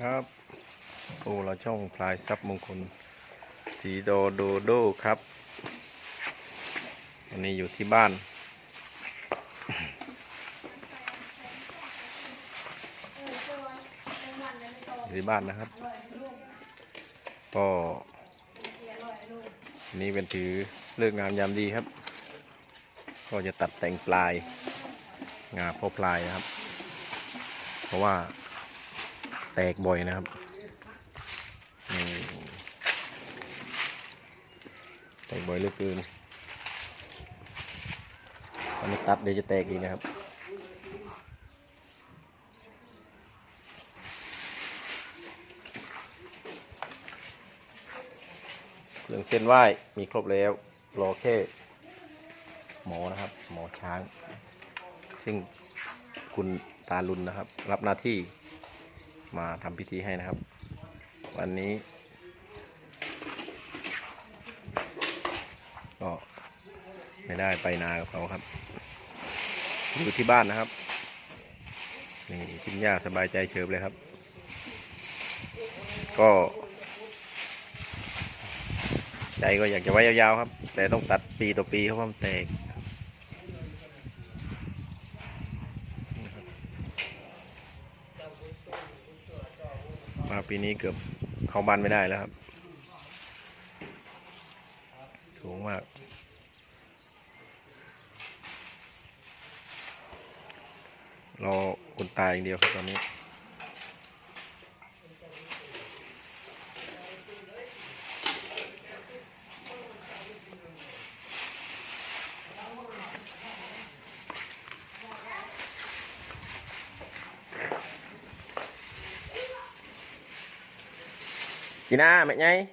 ครับ โอ้เราช่องพลายทรัพย์มงคล สีโดโดโดครับ วันนี้อยู่ที่บ้าน ที่บ้านนะครับ ก็วันนี้เป็นถือเลิกงามยามดีครับ ก็จะตัดแต่งปลายงาพ่อพลายนะครับ เพราะว่า แตกบ่อยนะครับแตกบ่อยเหลือเกินอันนี้ตัดเดี๋ยวจะแตกอีกนะครับ เครื่องเส้นไหว้มีครบแล้วรอแค่หมอนะครับ หมอช้าง ซึ่งคุณตาลุนนะครับ รับหน้าที่ มาทำพิธีให้นะครับ วันนี้ ก็ไม่ได้ไปนากับเขาครับ อยู่ที่บ้านนะครับ นี่กินหญ้าสบายใจเฉิบเลยครับ ก็ ใจก็อยากจะไว้ยาวๆครับ แต่ต้องตัดปีต่อปีเพราะมันแตก ปีนี้เกือบเข้าบ้านไม่ได้แล้วครับ สูงมาก รอคนตายอย่างเดียวครับตอนนี้ chị na mẹ nhây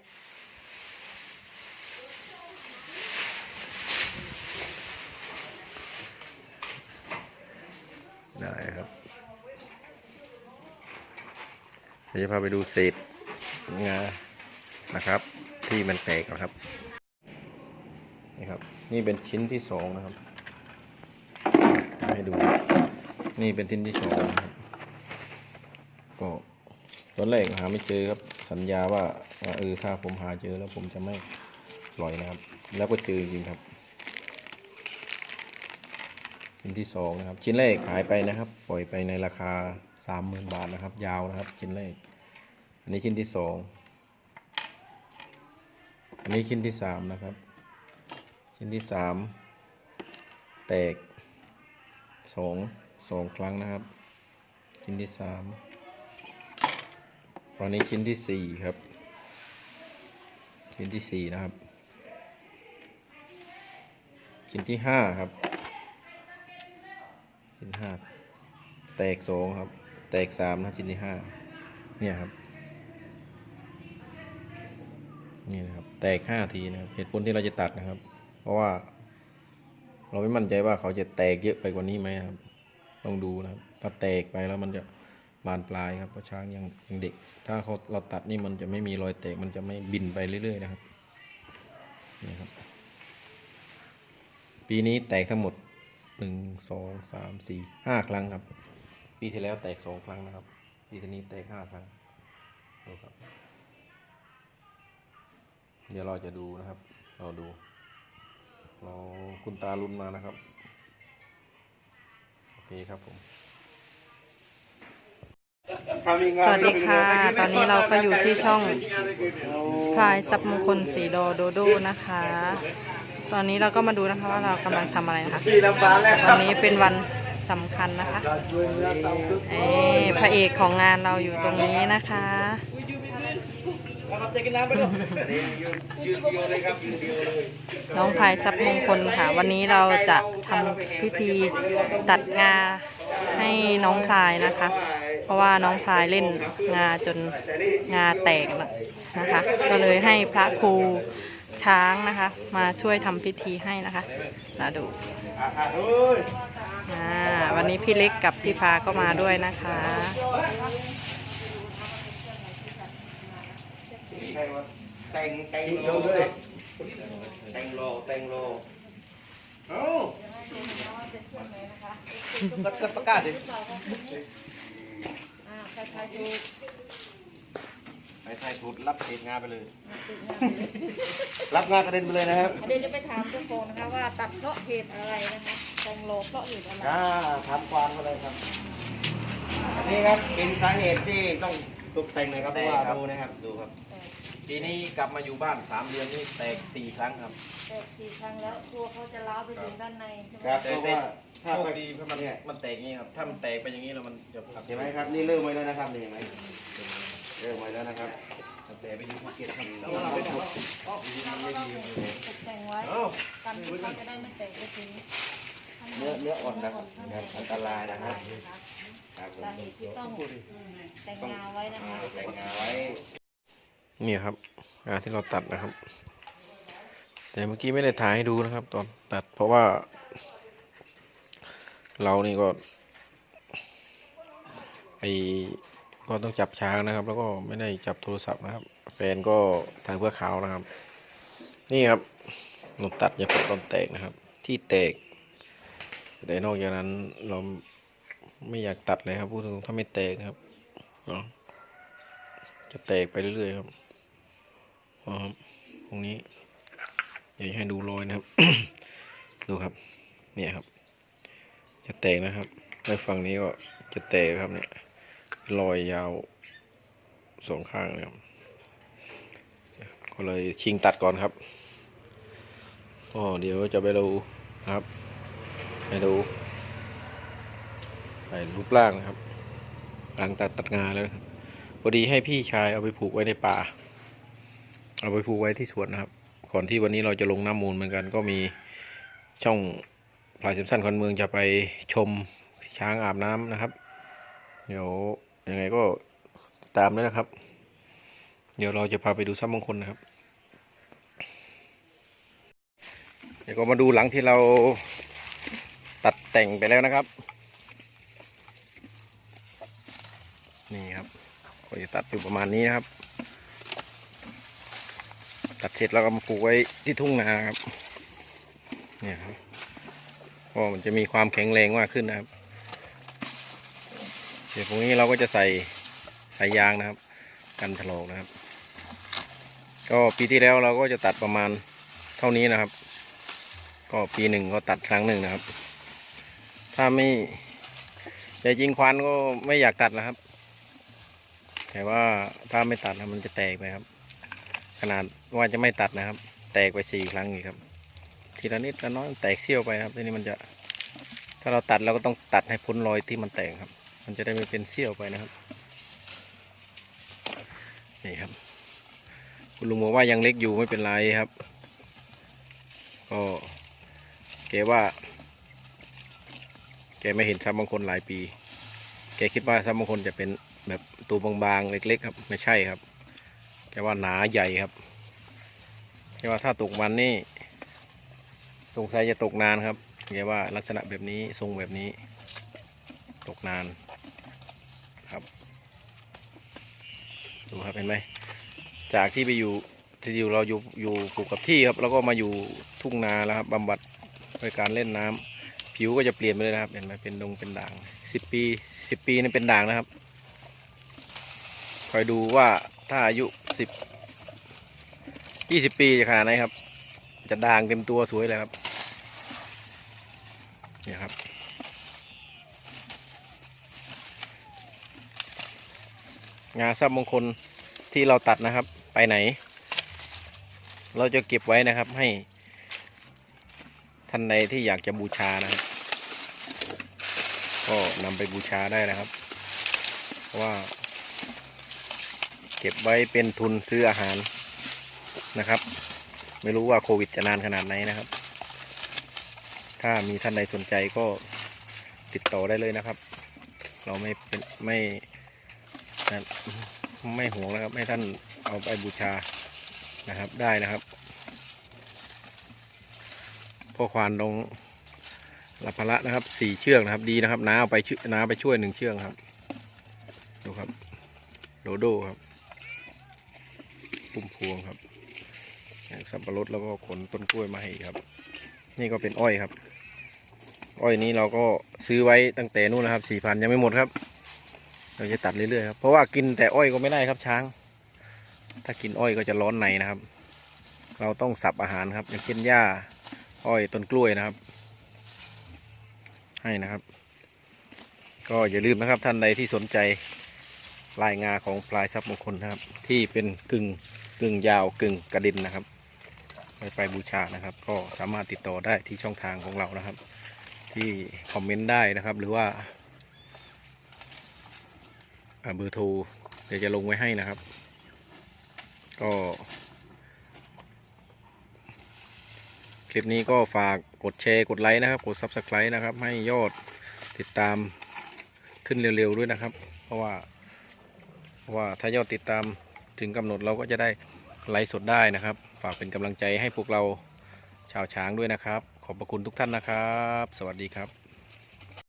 ได้ครับเดี๋ยวจะพาไปดูเศษงานะครับ ที่มันแตกนะครับ นี่ครับ นี่เป็นชิ้นที่สองนะครับ ให้ดู นี่เป็นชิ้นที่สองก็ตอนแรกหาไม่เจอครับ สัญญาว่าเออถ้าผมหาเจอแล้วผมจะไม่ปล่อยนะครับ แล้วก็เจอจริงครับ ชิ้นที่สองนะครับ ชิ้นแรกขายไปนะครับ ปล่อยไปในราคาสามหมื่นบาทนะครับ ยาวนะครับ ชิ้นแรก อันนี้ชิ้นที่สองอันนี้ชิ้นที่สามนะครับ ชิ้นที่สามแตกสองสองครั้งนะครับ ชิ้นที่สาม ตอนนี้ชิ้นที่สี่ครับ ชิ้นที่สี่นะครับ ชิ้นที่ห้าครับ ชิ้นห้าแตกสองครับ แตกสามนะชิ้นที่ห้าเนี่ยครับนี่นะครับ แตกห้าทีนะครับเหตุผลที่เราจะตัดนะครับ เพราะว่า เราไม่มั่นใจว่าเขาจะแตกเยอะไปกว่านี้ไหมครับ ต้องดูนะครับ ถ้าแตกไปแล้วมันจะ บานปลายครับเพราะช้างยังยังเด็ก ถ้าเขาเราตัดนี่มันจะไม่มีรอยแตกมันจะไม่บินไปเรื่อย ๆ นะครับนี่ครับ ปีนี้แตกทั้งหมดหนึ่งสองสามสี่ห้าครั้งครับ ปีที่แล้วแตกสองครั้งนะครับ ปีนี้แตกห้าครั้งดูครับ เดี๋ยวเราจะดูนะครับ เราดู เราคุณตาลุนมานะครับ โอเคครับผม สวัสดีค่ะ ตอนนี้เราก็อยู่ที่ช่องพลายซับมงคลสีโดโดโดนะคะ ตอนนี้เราก็มาดูนะคะว่าเรากำลังทำอะไรนะคะตอนนี้เป็นวันสำคัญนะคะเอ้พระเอกของงานเราอยู่ตรงนี้นะคะน้องพลายซับมงคลค่ะ วันนี้เราจะทำพิธีตัดงาให้น้องพลายนะคะเพ ราะว่าน้องพลายเล่นงาจนงาแตกนะคะ ก็เลยให้พระครูช้างนะคะ มาช่วยทำพิธีให้นะคะมาดูอ่าวันนี้พี่เล็กกับพี่พาก็มาด้วยนะคะแต่งแต่งโลเลยแต่งโลแต่งโลเอ้ากัดกัดประกาศดิ ไปไทยถูดรับเศษงาไปเลยรับงานกระเด็นไปเลยนะครับเดี๋ยวจะไปถามเจ้าของนะคะว่าตัดเพราะเหตุอะไรนะคะแตงโลเพราะเหตุอะไรอ่าทำความกันเลยครับ อันนี้ครับเป็นสาเหตุที่ต้องตกแต่งนะครับเพราะว่าดูนะครับดูครับ ปีนี้กลับมาอยู่บ้านสามเดือนนี่แตกสี่ครั้งครับ แตกสี่ครั้งแล้วตัวเขาจะล้าวไปถึงด้านในใช่ไหมครับเพราะว่าถ้าโชไปคดีเพราะมันเนี่ยมันแตกอย่างนี้ครับ ถ้ามันแตกไปอย่างนี้แล้วมันจะผักเห็นไหมครับ นี่เริ่มไว้แล้วนะครับนี่เห็นไหมเริ่มไว้แล้วนะครับแต่ไปอยู่ภูเก็ตครับเราก็ต้องตกแต่งไว้กันที่เขาจะได้ไม่แตกไปถึงเนื้อเนื้ออ่อนนะครับอันตรายนะครับครับผมสาเหตุที่ต้องแต่งงานไว้นะคะแต่งงานไว้ นี่ครับงาที่เราตัดนะครับ แต่เมื่อกี้ไม่ได้ถ่ายให้ดูนะครับ ตอนตัดเพราะว่า เรานี่ก็ไอก็ต้องจับช้างนะครับ แล้วก็ไม่ได้จับโทรศัพท์นะครับ แฟนก็ถ่ายเพื่อเขานะครับ นี่ครับเราตัดอย่าเพิ่งตอนแตกนะครับ ที่แตก แต่นอกจากนั้นเราไม่อยากตัดเลยครับพูดตรงๆถ้าไม่แตกครับเนาะจะแตกไปเรื่อยๆครับ ครับตรงนี้เดี๋ยวให้ดูรอยนะครับ ดูครับ เนี่ยครับ จะแตกนะครับในฝั่งนี้ก็จะแตกครับเนี่ยรอยยาวสองข้างเลยครับก็เลยชิงตัดก่อนครับก็เดี๋ยวจะไปดูนะครับไปดูไปรูปร่างนะครับหลังตัดตัดงานแล้วครับพอดีให้พี่ชายเอาไปผูกไว้ในป่า เอาไปผูกไว้ที่สวนนะครับ ก่อนที่วันนี้เราจะลงน้ำมูลเหมือนกัน ก็มีช่องพลายเซมสันคนเมืองจะไปชมช้างอาบน้ำนะครับ เดี๋ยวยังไงก็ตามด้วยนะครับ เดี๋ยวเราจะพาไปดูซ้ำมงคลนะครับ เดี๋ยวก็มาดูหลังที่เราตัดแต่งไปแล้วนะครับ นี่ครับก็จะตัดอยู่ประมาณนี้นะครับ ตัดเสร็จแล้วก็มาปลูกไว้ที่ทุ่งนาครับเนี่ยครับก็มันจะมีความแข็งแรงมากขึ้นนะครับ เดี๋ยวพรุ่งนี้เราก็จะใส่สายยางนะครับ กันถลอกนะครับ ก็ปีที่แล้วเราก็จะตัดประมาณเท่านี้นะครับ ก็ปีหนึ่งก็ตัดครั้งหนึ่งนะครับ ถ้าไม่แต่จริงควันก็ไม่อยากตัดนะครับ แต่ว่าถ้าไม่ตัดนะมันจะแตกไปครับ ขนาดว่าจะไม่ตัดนะครับ แตกไปสี่ครั้งอีกครับ ทีละนิดละน้อยแตกเสี้ยวไปครับทีนี้มันจะ ถ้าเราตัดเราก็ต้องตัดให้พ้นรอยที่มันแตกครับ มันจะได้ไม่เป็นเสี้ยวไปนะครับนี่ครับ คุณลุงบอกว่ายังเล็กอยู่ไม่เป็นไรครับก็แกว่าแกไม่เห็นซับบางคนหลายปี แกคิดว่าซับบางคนจะเป็นแบบตัวบางๆเล็กๆครับ ไม่ใช่ครับ แกว่าหนาใหญ่ครับแกว่าถ้าตกมันนี่สงสัยจะตกนานครับแกว่าลักษณะแบบนี้ทรงแบบนี้ ตกนานครับ ดูครับเห็นไหมจากที่ไปอยู่ที่อยู่เราอยู่อยู่ปลูกกับที่ครับ แล้วก็มาอยู่ทุ่งนาแล้วครับบำบัดด้วยการเล่นน้ำผิวก็จะเปลี่ยนไปเลยนะครับ เห็นไหมเป็นดงเป็นด่างสิบปีสิบปีนี่เป็นด่างนะครับ คอยดูว่าถ้าอายุ สิบยี่สิบปีจะขนาดไหนครับ จะด่างเต็มตัวสวยเลยครับเนี่ยครับ งาซับมงคลที่เราตัดนะครับ ไปไหน เราจะเก็บไว้นะครับให้ ท่านใดที่อยากจะบูชานะครับ ก็นำไปบูชาได้นะครับเพราะว่า เก็บไว้เป็นทุนซื้ออาหารนะครับ ไม่รู้ว่าโควิดจะนานขนาดไหนนะครับ ถ้ามีท่านใดสนใจก็ติดต่อได้เลยนะครับ เราไม่เป็นไม่ไม่ห่วงนะครับ ให้ท่านเอาไปบูชานะครับได้นะครับพ่อควานลงรับภาระนะครับสี่เชือกนะครับ ดีนะครับน้าเอาไปน้าไปช่วยหนึ่งเชือกครับ ดูครับ โดโดครับ พุ่มพวงครับสับปะรดแล้วก็ขนต้นกล้วยมาให้ครับ นี่ก็เป็นอ้อยครับ อ้อยนี้เราก็ซื้อไว้ตั้งแต่นู่นนะครับสี่พันยังไม่หมดครับ เราจะตัดเรื่อยๆครับเพราะว่ากินแต่อ้อยก็ไม่ได้ครับช้าง ถ้ากินอ้อยก็จะร้อนในนะครับ เราต้องสับอาหารครับ อย่างเช่นหญ้าอ้อยต้นกล้วยนะครับ ให้นะครับ ก็อย่าลืมนะครับท่านใดที่สนใจลายงาของปลายทรัพย์มงคลนะครับ ที่เป็นกึ่ง กึ่งยาวกึ่งกระดินนะครับไปไปบูชานะครับ ก็สามารถติดต่อได้ที่ช่องทางของเรานะครับ ที่คอมเมนต์ได้นะครับ หรือว่าเบอร์โทรเดี๋ยวจะลงไว้ให้นะครับ ก็คลิปนี้ก็ฝากกดแชร์กดไลค์นะครับ กด Subscribe นะครับ ให้ยอดติดตามขึ้นเร็วๆด้วยนะครับ เพราะว่า เพราะว่าถ้ายอดติดตาม ถึงกำหนดเราก็จะได้ไลฟ์สดได้นะครับ ฝากเป็นกำลังใจให้พวกเราชาวช้างด้วยนะครับ ขอบพระคุณทุกท่านนะครับ สวัสดีครับ